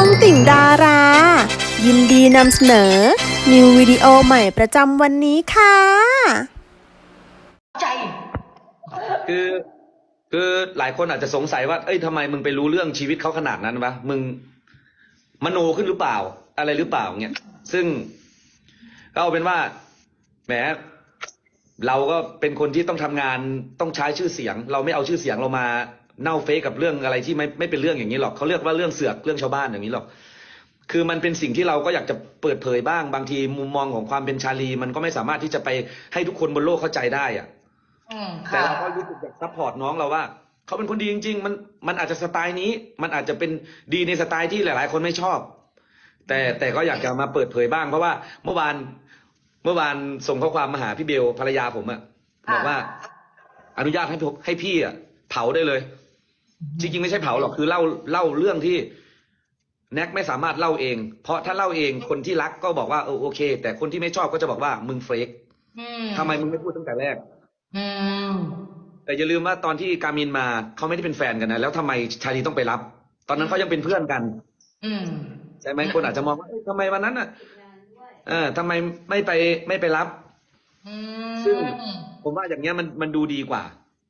องติ่งดารา ยินดีนำเสนอ นิววิดีโอใหม่ประจำวันนี้ค่ะ ใจ คือคือหลายคนอาจจะสงสัยว่า เอ้ยทำไมมึงไปรู้เรื่องชีวิตเขาขนาดนั้นวะ มึงมโนขึ้นหรือเปล่า อะไรหรือเปล่าเนี่ย ซึ่งก็เอาเป็นว่า แหม เราก็เป็นคนที่ต้องทำงาน ต้องใช้ชื่อเสียง เราไม่เอาชื่อเสียงเรามา เน่าเฟซกับเรื่องอะไรที่ไม่ไม่เป็นเรื่องอย่างนี้หรอกเขาเรียกว่าเรื่องเสือกเรื่องชาวบ้านอย่างนี้หรอก คือมันเป็นสิ่งที่เราก็อยากจะเปิดเผยบ้างบางทีมุมมองของความเป็นชาลี มันก็ไม่สามารถที่จะไปให้ทุกคนบนโลกเข้าใจได้อะอืมแต่ค่ะเราก็รู้สึกอยากซัพพอร์ตน้องเราว่าเขาเป็นคนดีจริง ๆ มันมันอาจจะสไตล์นี้ มันอาจจะเป็นดีในสไตล์ที่หลาย ๆ คนไม่ชอบ แต่แต่ก็อยากจะมาเปิดเผยบ้าง เพราะว่าเมื่อวานเมื่อวานส่งข้อความมาหาพี่เบลภรรยาผมอะบอกว่า อนุญาตให้ผมให้พี่อะเผาได้เลย จริงๆไม่ใช่เผาหรอกคือเล่าเล่าเรื่องที่แน็กไม่สามารถเล่าเอง เพราะถ้าเล่าเองคนที่รักก็บอกว่าเออโอเค แต่คนที่ไม่ชอบก็จะบอกว่ามึงเฟกอืมทำไมมึงไม่พูดตั้งแต่แรกอืมแต่อย่าลืมว่าตอนที่กามินมาเขาไม่ได้เป็นแฟนกันนะแล้วทำไมชาลีต้องไปรับ ตอนนั้นเขายังเป็นเพื่อนกัน อืมใช่ไหมคนอาจจะมองว่าเอ้ยทำไมวันนั้นอะเออทำไมไม่ไปไม่ไปรับอืซึ่งมผมว่าอย่างเงี้ยมันมันดูดีกว่า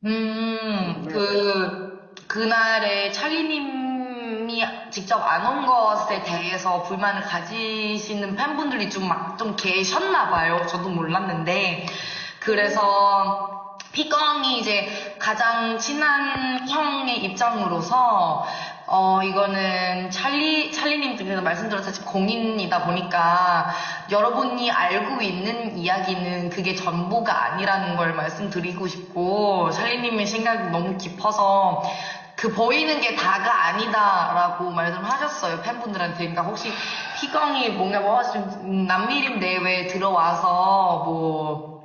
음, 그, 그날에 찰리님이 직접 안 온 것에 대해서 불만을 가지시는 팬분들이 좀 막, 좀 계셨나 봐요. 저도 몰랐는데. 그래서, 피꺼이 이제 가장 친한 형의 입장으로서, 어, 이거는 찰리, 찰리님께서 말씀드렸듯이 공인이다 보니까 여러분이 알고 있는 이야기는 그게 전부가 아니라는 걸 말씀드리고 싶고, 찰리님의 생각이 너무 깊어서 그 보이는 게 다가 아니다라고 말씀하셨어요 팬분들한테. 그러니까 혹시 피광이 뭔가 뭐좀 남미림 내외에 들어와서 뭐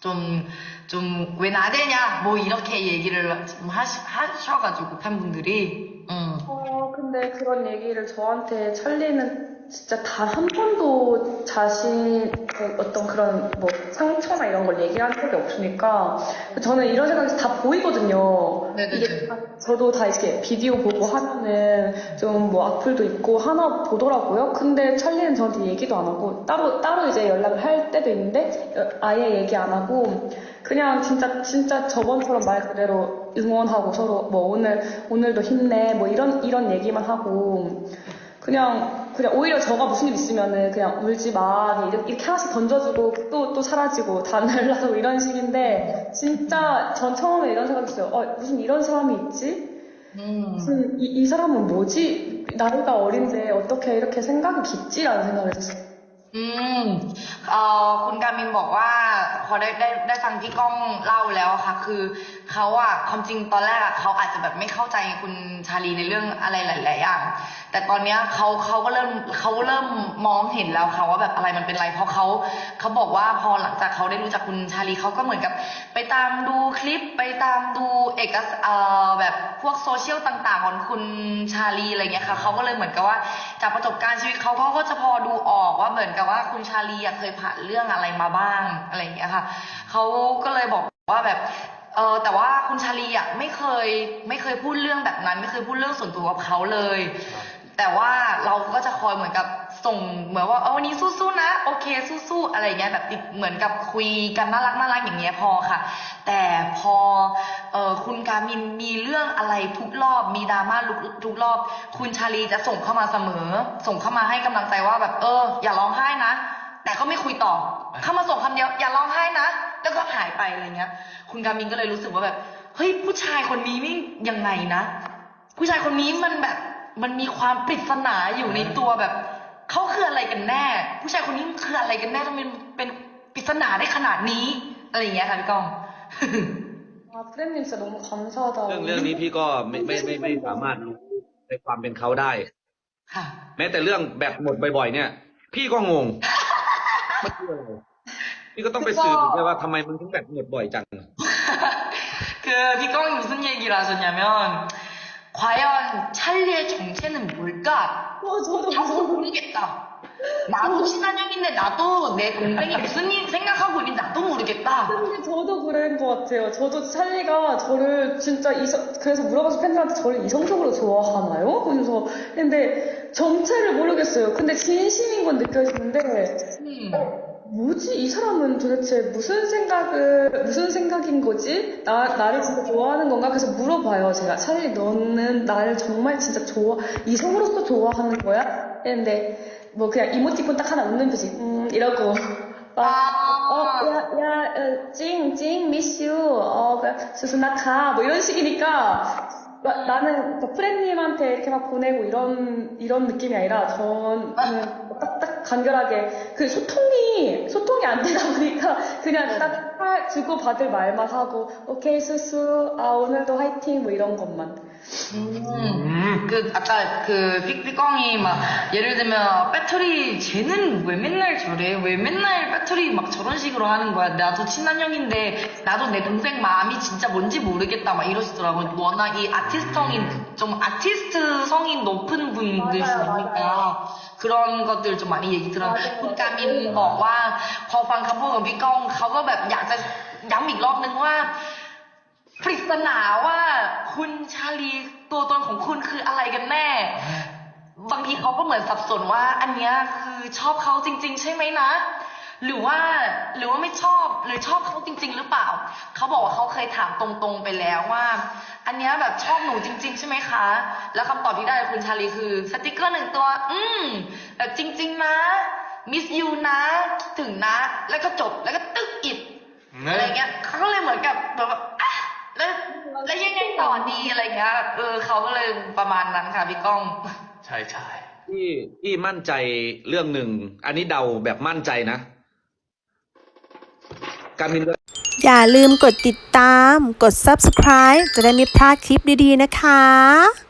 좀, 좀, 왜 나대냐? 뭐, 이렇게 얘기를 좀 하시, 하셔가지고, 팬분들이. 음. 어, 근데 그런 얘기를 저한테 찰리는 진짜 단 한 번도 자신, 그 어떤 그런 뭐 상처나 이런 걸 얘기한 적이 없으니까 저는 이런 생각이 다 보이거든요. 네네네. 이게 다- 저도 다 이렇게 비디오 보고 하면은 좀 뭐 악플도 있고 하나 보더라고요. 근데 찰리는 저한테 얘기도 안 하고 따로, 따로 이제 연락을 할 때도 있는데 어, 아예 얘기 안 하고 그냥 진짜 진짜 저번처럼 말 그대로 응원하고 서로 뭐 오늘 오늘도 힘내 뭐 이런 이런 얘기만 하고 그냥 그냥 오히려 저가 무슨 일 있으면은 그냥 울지 마 이렇게, 이렇게 하나씩 던져주고 또 또 사라지고 다 날라가고 이런 식인데 진짜 전 처음에 이런 생각했어요. 어 무슨 이런 사람이 있지? 음. 무슨 이, 이 사람은 뭐지? 나이가 어린데 어떻게 이렇게 생각이 깊지라는 생각을 했어요. อืมเอ่อคุณการมินบอกว่า พอได้ได้ได้ฟังพี่ก้องเล่าแล้วอะค่ะ คือเขาอะความจริงตอนแรกอะเขาอาจจะแบบไม่เข้าใจคุณชาลีในเรื่องอะไรหลายๆอย่าง แต่ตอนเนี้ยเขาเขาก็เริ่มเขาเริ่มมองเห็นแล้วค่ะว่าแบบอะไรมันเป็นไร เพราะเขาเขาบอกว่าพอหลังจากเขาได้รู้จักคุณชาลีเขาก็เหมือนกับ ไปตามดูคลิปไปตามดูเอกเอ่อแบบพวกโซเชียลต่างๆของคุณชาลีอะไรเงี้ยค่ะเขาก็เลยเหมือนกับว่าจากประสบการณ์ชีวิตเขาเขาก็จะพอดูออกว่าเหมือนกับว่าคุณชาลีอะเคยผ่านเรื่องอะไรมาบ้างอะไรเงี้ยค่ะเขาก็เลยบอกว่าแบบเออแต่ว่าคุณชาลีอะไม่เคยไม่เคยพูดเรื่องแบบนั้น ไม่เคยพูดเรื่องส่วนตัวกับเขาเลย แต่ว่าเราก็จะคอยเหมือนกับส่งเหมือนว่าเออวันนี้สู้ๆนะ โอเคสู้ๆอะไรเงี้ยแบบติดเหมือนกับคุยกันน่ารักน่ารักอย่างเงี้ยพอค่ะ แต่พอเออคุณกามินมีเรื่องอะไรทุกรอบมีดราม่าทุกทุกรอบ คุณชาลีจะส่งเข้ามาเสมอ ส่งเข้ามาให้กำลังใจว่าแบบเออ อย่าร้องไห้นะ แต่ก็ไม่คุยต่อ เข้ามาส่งคำเดียวอย่าร้องไห้นะแล้วก็หายไปอะไรเงี้ย คุณกามินก็เลยรู้สึกว่าแบบเฮ้ยผู้ชายคนนี้นี่ยังไงนะ ผู้ชายคนนี้มันแบบ มันมีความปริศนาอยู่ในตัวแบบเขาคืออะไรกันแน่ ผู้ชายคนนี้มันคืออะไรกันแน่ทำไมมันเป็นปริศนาได้ขนาดนี้อะไรอย่างเงี้ยค่ะพี่ก้อง 아 프렌님 진짜 너무 감사하다. เรื่องเรื่องนี้พี่ก็ไม่ไม่ไม่ไม่สามารถรู้ในความเป็นเขาได้ ค่ะ แม้แต่เรื่องแบบหมดบ่อยๆเนี่ย พี่ก็งงมันคืออะไรพี่ก็ต้องไปสืบอีกว่าทำไมมึงถึงแบบหมดบ่อยจัง 그 피꺼이 무슨 얘기를 하셨냐면 과연 찰리의 정체는 뭘까? 어, 저도 무서워. 모르겠다. 나도 친한 형인데 나도 내 동생이 무슨 일 생각하고 있는지 나도 모르겠다. 근데 저도 그런 것 같아요. 저도 찰리가 저를 진짜 이성, 그래서 물어봐서 팬들한테 저를 이성적으로 좋아하나요? 그래서, 근데 정체를 모르겠어요. 근데 진심인 건 느껴지는데, 음. 뭐지? 이 사람은 도대체 무슨 생각을, 무슨 생각인 거지? 나, 나를 진짜 좋아하는 건가? 그래서 물어봐요. 제가. 찰리, 너는 나를 정말 진짜 좋아, 이성으로서 좋아하는 거야? 했는데, 뭐 그냥 이모티콘 딱 하나 웃는 표지. 음, 이러고. 막, 아. 어, 야, 야, 어, 찡, 찡, 어, 그, 수수, 나 가. 뭐 이런 식이니까, 나- 나는 그 프렌님한테 이렇게 막 보내고 이런, 이런 느낌이 아니라, 저는 딱딱 간결하게, 그 소통이, 소통이 안 되다 보니까, 그냥 딱 할- 주고받을 말만 하고, 오케이, 수수, 아, 오늘도 화이팅, 뭐 이런 것만. 음. 그 아까 그 픽픽광이 막 예를 들면 배터리 쟤는 왜 맨날 저래? 왜 맨날 배터리 막 저런 식으로 하는 거야? 나도 친한 형인데 나도 내 동생 마음이 진짜 뭔지 모르겠다 막 이러시더라고요. 워낙 이 아티스트성인 좀 아티스트 성인 높은 분들이시니까 그런 것들 좀 많이 얘기 들었는데 맞아요. คุณกามินบอกว่าพอฟังคำพูดของพี่ก้องเขาก็แบบอยากจะย้ำอีกรอบนึงว่า ปริศนาว่าคุณชาลีตัวตนของคุณคืออะไรกันแน่ บางทีเขาก็เหมือนสับสนว่า อันเนี้ยคือชอบเขาจริง ๆ ใช่ไหมนะ หรือว่าหรือว่าไม่ชอบหรือชอบเขาจริง ๆ หรือเปล่า เขาบอกว่าเขาเคยถามตรงๆไปแล้วว่า อันเนี้ยแบบชอบหนูจริง ๆ ใช่ไหมคะ แล้วคำตอบที่ได้จากคุณชาลีคือสติกเกอร์หนึ่งตัว อืมแบบจริง ๆ นะมิสยูนะคิดถึงนะ แล้วก็จบแล้วก็ตึ๊กอิดอะไรเงี้ยเขาก็เลยเหมือนกับแบบว่าอะแล้วแล้วยังไงต่อดีอะไรเงี้ยเออเขาก็เลยประมาณนั้นค่ะพี่ก้อง ใช่ใช่ที่ที่มั่นใจเรื่องหนึ่ง อันนี้เดาแบบมั่นใจนะ การบินอย่าลืมกดติดตาม กด subscribe จะได้ไม่พลาดคลิปดีๆนะคะ